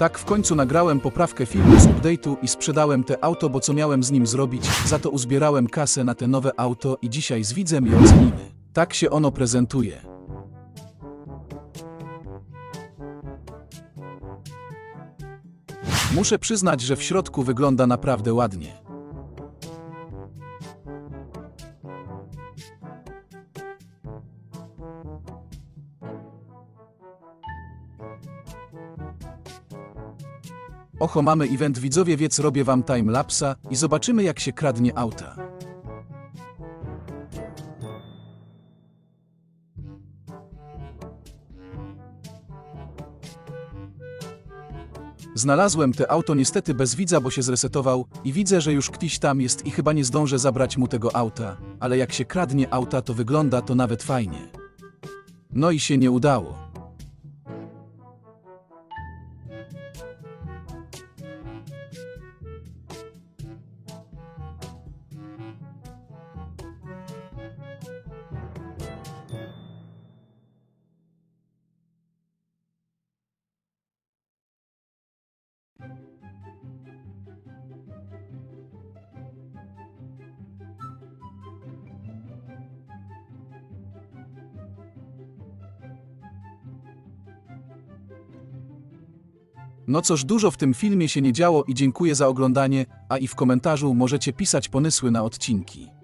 Tak w końcu nagrałem poprawkę filmu z update'u i sprzedałem te auto, bo co miałem z nim zrobić, za to uzbierałem kasę na te nowe auto i dzisiaj z widzem je ocenimy. Tak się ono prezentuje. Muszę przyznać, że w środku wygląda naprawdę ładnie. Oho, mamy event widzowie, więc robię wam timelapsa i zobaczymy jak się kradnie auta. Znalazłem te auto niestety bez widza, bo się zresetował i widzę, że już ktoś tam jest i chyba nie zdążę zabrać mu tego auta, ale jak się kradnie auta, to wygląda to nawet fajnie. No i się nie udało. No cóż, dużo w tym filmie się nie działo i dziękuję za oglądanie, a i w komentarzu możecie pisać pomysły na odcinki.